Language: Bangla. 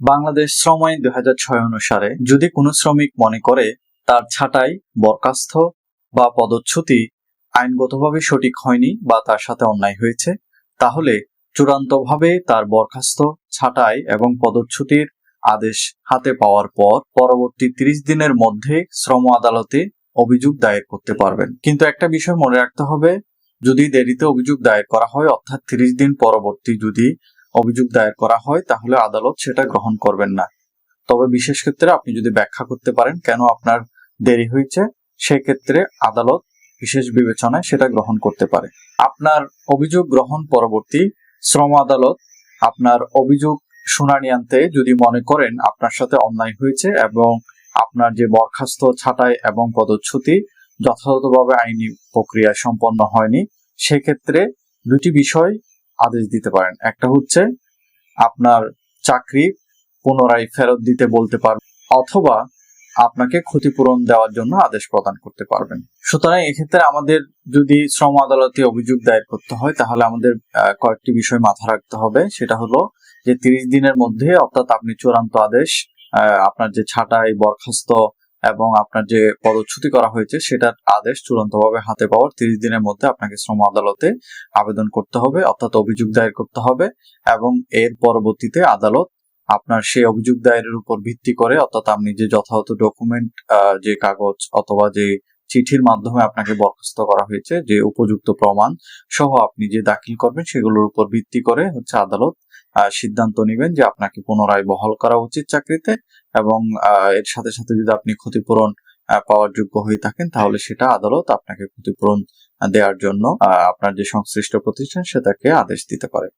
বাংলাদেশ শ্রম আইন দুই অনুসারে যদি কোনো শ্রমিক মনে করে তার ছাঁটাই, বরখাস্ত বা পদচ্যুতি আইনগতভাবে সঠিক হয়নি বা তার সাথে অন্যায় হয়েছে, তাহলে চূড়ান্তভাবে তার বরখাস্ত, ছাঁটাই এবং পদচ্যুতির আদেশ হাতে পাওয়ার পর পরবর্তী তিরিশ দিনের মধ্যে শ্রম আদালতে অভিযোগ দায়ের করতে পারবেন। কিন্তু একটা বিষয় মনে রাখতে হবে, যদি দেরিতে অভিযোগ দায়ের করা হয়, অর্থাৎ তিরিশ দিন পরবর্তী যদি অভিযোগ দায়ের করা হয়, তাহলে আদালত সেটা গ্রহণ করবেন না। তবে বিশেষ ক্ষেত্রে আপনি যদি ব্যাখ্যা করতে পারেন কেন আপনার দেরি হয়েছে, সেক্ষেত্রে আদালত বিশেষ বিবেচনায় সেটা গ্রহণ করতে পারে। আপনার অভিযোগ গ্রহণ পরবর্তী শ্রম আদালত আপনার অভিযোগ শুনানি আনতে যদি মনে করেন আপনার সাথে অন্যায় হয়েছে এবং আপনার যে বরখাস্ত ছাঁটাই এবং পদচ্যুতি যথাযথভাবে আইনি প্রক্রিয়া সম্পন্ন হয়নি, সেক্ষেত্রে দুটি বিষয় আদেশ দিতে পারেন। একটা হচ্ছে আপনার চাকরি পুনরায় ফেরত দিতে বলতে পারবেন অথবা আপনাকে ক্ষতিপূরণ দেওয়ার জন্য আদেশ প্রদান করতে পারবেন। সুতরাং এক্ষেত্রে আমাদের যদি শ্রম আদালতে অভিযোগ দায়ের করতে হয়, তাহলে আমাদের কয়েকটি বিষয় মাথা রাখতে হবে। সেটা হলো যে তিরিশ দিনের মধ্যে অর্থাৎ আপনি চূড়ান্ত আদেশ আপনার যে ছাঁটাই, বরখাস্ত এবং আপনার যে পদচ্যুতি করা হয়েছে, সেটার আদেশ চূড়ান্তভাবে হাতে পাওয়ার তিরিশ দিনের মধ্যে আপনাকে শ্রম আদালতে আবেদন করতে হবে, অর্থাৎ অভিযোগ দায়ের করতে হবে এবং এর পরবর্তীতে আদালত আপনার সেই অভিযোগ দায়ের উপর ভিত্তি করে, অর্থাৎ আপনি যে যথাযথ ডকুমেন্ট যে কাগজ অথবা যে চিঠির মাধ্যমে আপনাকে বরখাস্ত করা হয়েছে যে উপযুক্ত প্রমাণ সহ আপনি যে দাখিল করবেন সেগুলোর উপর ভিত্তি করে হচ্ছে আদালত সিদ্ধান্ত নেবেন যে আপনাকে পুনরায় বহাল করা উচিত চাকরিতে এবং আহ, এর সাথে সাথে যদি আপনি ক্ষতিপূরণ পাওয়ার যোগ্য হয়ে থাকেন তাহলে সেটা আদালত আপনাকে ক্ষতিপূরণ দেওয়ার জন্য আহ, আপনার যে সংশ্লিষ্ট প্রতিষ্ঠান সেটাকে আদেশ দিতে পারে।